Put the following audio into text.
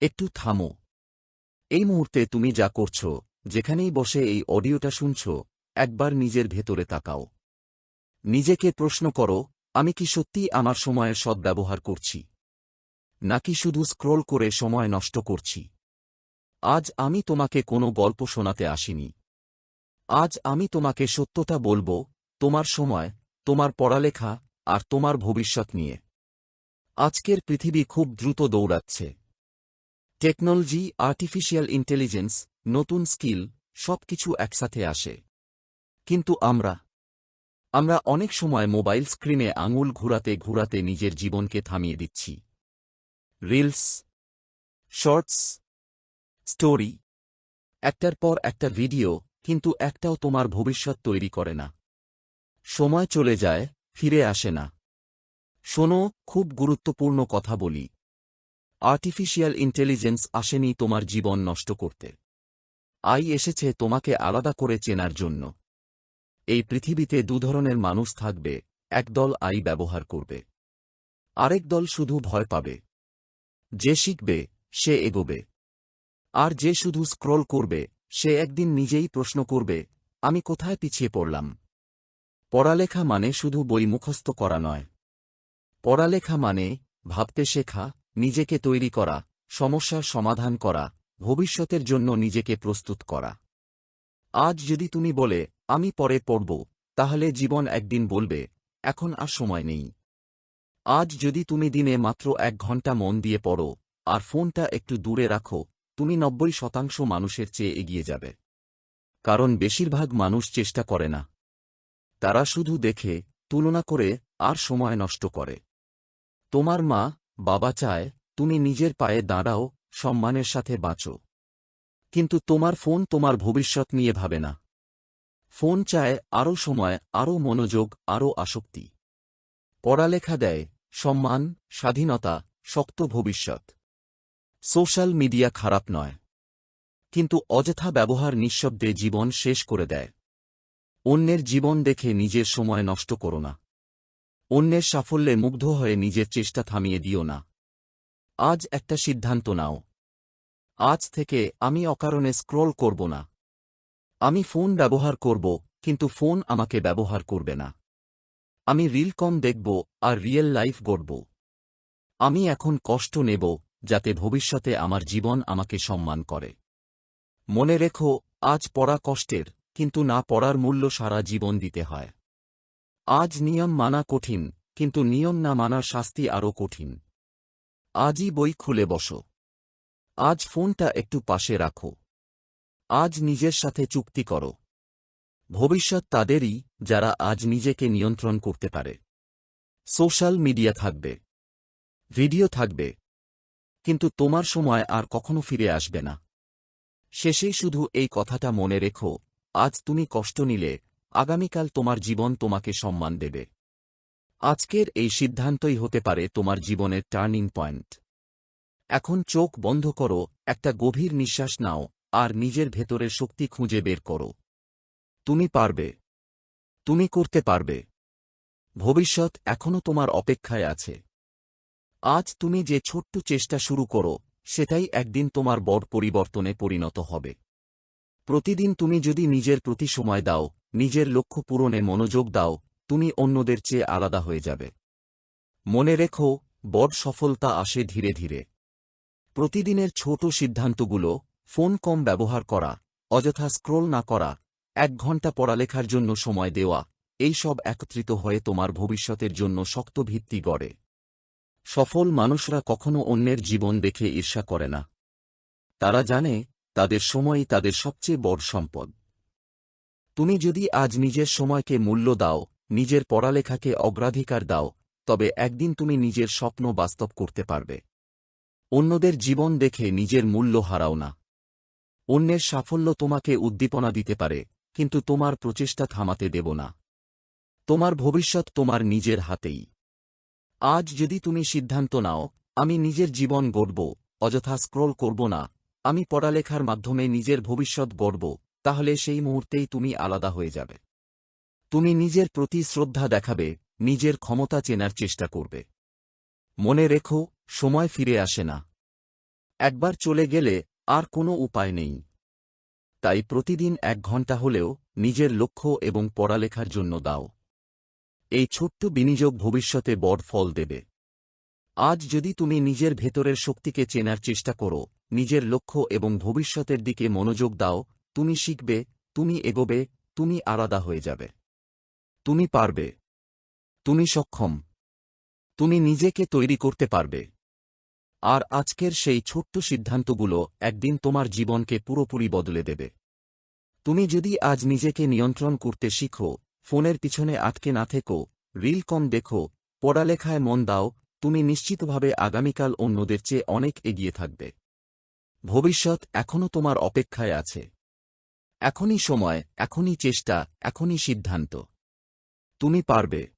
একটু থামো। এই মুহূর্তে তুমি যা করছ, যেখানেই বসে এই অডিওটা শুনছ, একবার নিজের ভেতরে তাকাও। নিজেকে প্রশ্ন করো, আমি কি সত্যি আমার সময়ের সদ্ব্যবহার করছি? নাকি শুধু স্ক্রোল করে সময় নষ্ট করছি? আজ আমি তোমাকে কোনো গল্প শোনাতে আসিনি। আজ আমি তোমাকে সত্যটা বলব, তোমার সময়, তোমার পড়ালেখা, আর তোমার ভবিষ্যৎ নিয়ে। আজকের পৃথিবী খুব দ্রুত দৌড়াচ্ছে। টেকনোলজি, আর্টিফিশিয়াল ইন্টেলিজেন্স, নতুন স্কিল, সবকিছু একসাথে আসে। কিন্তু আমরা আমরা অনেক সময় মোবাইল স্ক্রিনে আঙুল ঘুরাতে ঘুরাতে নিজের জীবনকে থামিয়ে দিচ্ছি। রিলস, শর্টস, স্টোরি, একটার পর একটা ভিডিও, কিন্তু একটাও তোমার ভবিষ্যৎ তৈরি করে না। সময় চলে যায়, ফিরে আসে না। শোনো, খুব গুরুত্বপূর্ণ কথা বলি। আর্টিফিশিয়াল ইন্টেলিজেন্স আসেনি তোমার জীবন নষ্ট করতে। আই এসেছে তোমাকে আলাদা করে চেনার জন্য। এই পৃথিবীতে দু ধরনের মানুষ থাকবে একদল আই ব্যবহার করবে। আরেক দল শুধু ভয় পাবে। যে শিখবে, সে এগোবে। আর যে শুধু স্ক্রল করবে, সে একদিন নিজেই প্রশ্ন করবে, আমি কোথায় পিছিয়ে পড়লাম? পড়ালেখা মানে শুধু বই মুখস্থ করা নয়। পড়ালেখা মানে ভাবতে শেখা নিজেকে তৈরি করা, সমস্যার সমাধান করা, ভবিষ্যতের জন্য নিজেকে প্রস্তুত করা। আজ যদি তুমি বলে, আমি পরে পড়ব তাহলে জীবন একদিন বলবে, এখন আর সময় নেই। আজ যদি তুমি দিনে মাত্র এক ঘণ্টা মন দিয়ে পড়ো, আর ফোনটা একটু দূরে রাখো, তুমি নব্বই শতাংশ মানুষের চেয়ে এগিয়ে যাবে। কারণ বেশিরভাগ মানুষ চেষ্টা করে না। তারা শুধু দেখে, তুলনা করে, আর সময় নষ্ট করে। তোমার মা বাবা চায়, তুমি নিজের পায়ে দাঁড়াও, সম্মানের সাথে বাঁচো। কিন্তু তোমার ফোন তোমার ভবিষ্যৎ নিয়ে ভাবে না। ফোন চায় আরও সময়, আরও মনোযোগ, আরও আসক্তি। পড়ালেখা দেয়, সম্মান, স্বাধীনতা, শক্ত ভবিষ্যৎ। সোশ্যাল মিডিয়া খারাপ নয়। কিন্তু অযথা ব্যবহার নিঃশব্দে জীবন শেষ করে দেয়। অন্যের জীবন দেখে নিজের সময় নষ্ট করো না। অন্যের সাফল্যে মুগ্ধ হয়ে নিজের চেষ্টা থামিয়ে দিও না। আজ একটা সিদ্ধান্ত নাও। আজ থেকে আমি অকারণে স্ক্রল করব না। আমি ফোন ব্যবহার করব, কিন্তু ফোন আমাকে ব্যবহার করবে না। আমি রিল কম দেখব আর রিয়েল লাইফ গড়ব। আমি এখন কষ্ট নেব, যাতে ভবিষ্যতে আমার জীবন আমাকে সম্মান করে। মনে রেখো, আজ পড়া কষ্টের, কিন্তু না পড়ার মূল্য সারা জীবন দিতে হয়। আজ নিয়ম মানা কঠিন, কিন্তু নিয়ম না মানার শাস্তি আরও কঠিন। আজই বই খুলে বসো। আজ ফোনটা একটু পাশে রাখো। আজ নিজের সাথে চুক্তি করো। ভবিষ্যৎ তাদেরই, যারা আজ নিজেকে নিয়ন্ত্রণ করতে পারে। সোশ্যাল মিডিয়া থাকবে। ভিডিও থাকবে। কিন্তু তোমার সময় আর কখনো ফিরে আসবে না। শেষেই শুধু এই কথাটা মনে রেখো, আজ তুমি কষ্ট নিলে আগামীকাল তোমার জীবন তোমাকে সম্মান দেবে। আজকের এই সিদ্ধান্তই হতে পারে তোমার জীবনের টার্নিং পয়েন্ট। এখন চোখ বন্ধ করো, একটা গভীর নিঃশ্বাস নাও, আর নিজের ভেতরের শক্তি খুঁজে বের করো। তুমি পারবে। তুমি করতে পারবে। ভবিষ্যৎ এখনও তোমার অপেক্ষায় আছে। আজ তুমি যে ছোট্ট চেষ্টা শুরু করো, সেটাই একদিন তোমার বড় পরিবর্তনে পরিণত হবে। প্রতিদিন তুমি যদি নিজের প্রতি সময় দাও নিজের লক্ষ্য পূরণে মনোযোগ দাও, তুমি অন্যদের চেয়ে আলাদা হয়ে যাবে। মনে রেখো, বড় সফলতা আসে ধীরে ধীরে। প্রতিদিনের ছোট সিদ্ধান্তগুলো, ফোন কম ব্যবহার করা, অযথা স্ক্রোল না করা, এক ঘণ্টা পড়ালেখার জন্য সময় দেওয়া, এই সব একত্রিত হয়ে তোমার ভবিষ্যতের জন্য শক্ত ভিত্তি গড়ে। সফল মানুষরা কখনো অন্যের জীবন দেখে ঈর্ষা করে না। তারা জানে, তাদের সময়ই তাদের সবচেয়ে বড় সম্পদ। তুমি যদি আজ নিজের সময়কে মূল্য দাও, নিজের পড়ালেখাকে অগ্রাধিকার দাও, তবে একদিন তুমি নিজের স্বপ্ন বাস্তব করতে পারবে। অন্যদের জীবন দেখে নিজের মূল্য হারাও না। অন্যের সাফল্য তোমাকে উদ্দীপনা দিতে পারে, কিন্তু তোমার প্রচেষ্টা থামাতে দেব না। তোমার ভবিষ্যৎ তোমার নিজের হাতেই। আজ যদি তুমি সিদ্ধান্ত নাও, আমি নিজের জীবন গড়ব, অযথা স্ক্রোল করব না, আমি পড়ালেখার মাধ্যমে নিজের ভবিষ্যৎ গড়ব তাহলে সেই মুহূর্তেই তুমি আলাদা হয়ে যাবে। তুমি নিজের প্রতি শ্রদ্ধা দেখাবে, নিজের ক্ষমতা চেনার চেষ্টা করবে। মনে রেখো, সময় ফিরে আসে না। একবার চলে গেলে আর কোনো উপায় নেই। তাই প্রতিদিন এক ঘণ্টা হলেও নিজের লক্ষ্য এবং পড়ালেখার জন্য দাও। এই ছোট্ট বিনিয়োগ ভবিষ্যতে বড় ফল দেবে। আজ যদি তুমি নিজের ভেতরের শক্তিকে চেনার চেষ্টা করো, নিজের লক্ষ্য এবং ভবিষ্যতের দিকে মনোযোগ দাও তুমি শিখবে, তুমি এগোবে, তুমি আলাদা হয়ে যাবে। তুমি পারবে। তুমি সক্ষম। তুমি নিজেকে তৈরি করতে পারবে। আর আজকের সেই ছোট্ট সিদ্ধান্তগুলো একদিন তোমার জীবনকে পুরোপুরি বদলে দেবে। তুমি যদি আজ নিজেকে নিয়ন্ত্রণ করতে শিখো, ফোনের পিছনে আটকে না থেকো, রিল কম দেখো, পড়ালেখায় মন দাও, তুমি নিশ্চিতভাবে আগামীকাল অন্যদের চেয়ে অনেক এগিয়ে থাকবে। ভবিষ্যৎ এখনও তোমার অপেক্ষায় আছে। এখনই সময় এখনই চেষ্টা এখনই সিদ্ধান্ত। তুমি পারবে।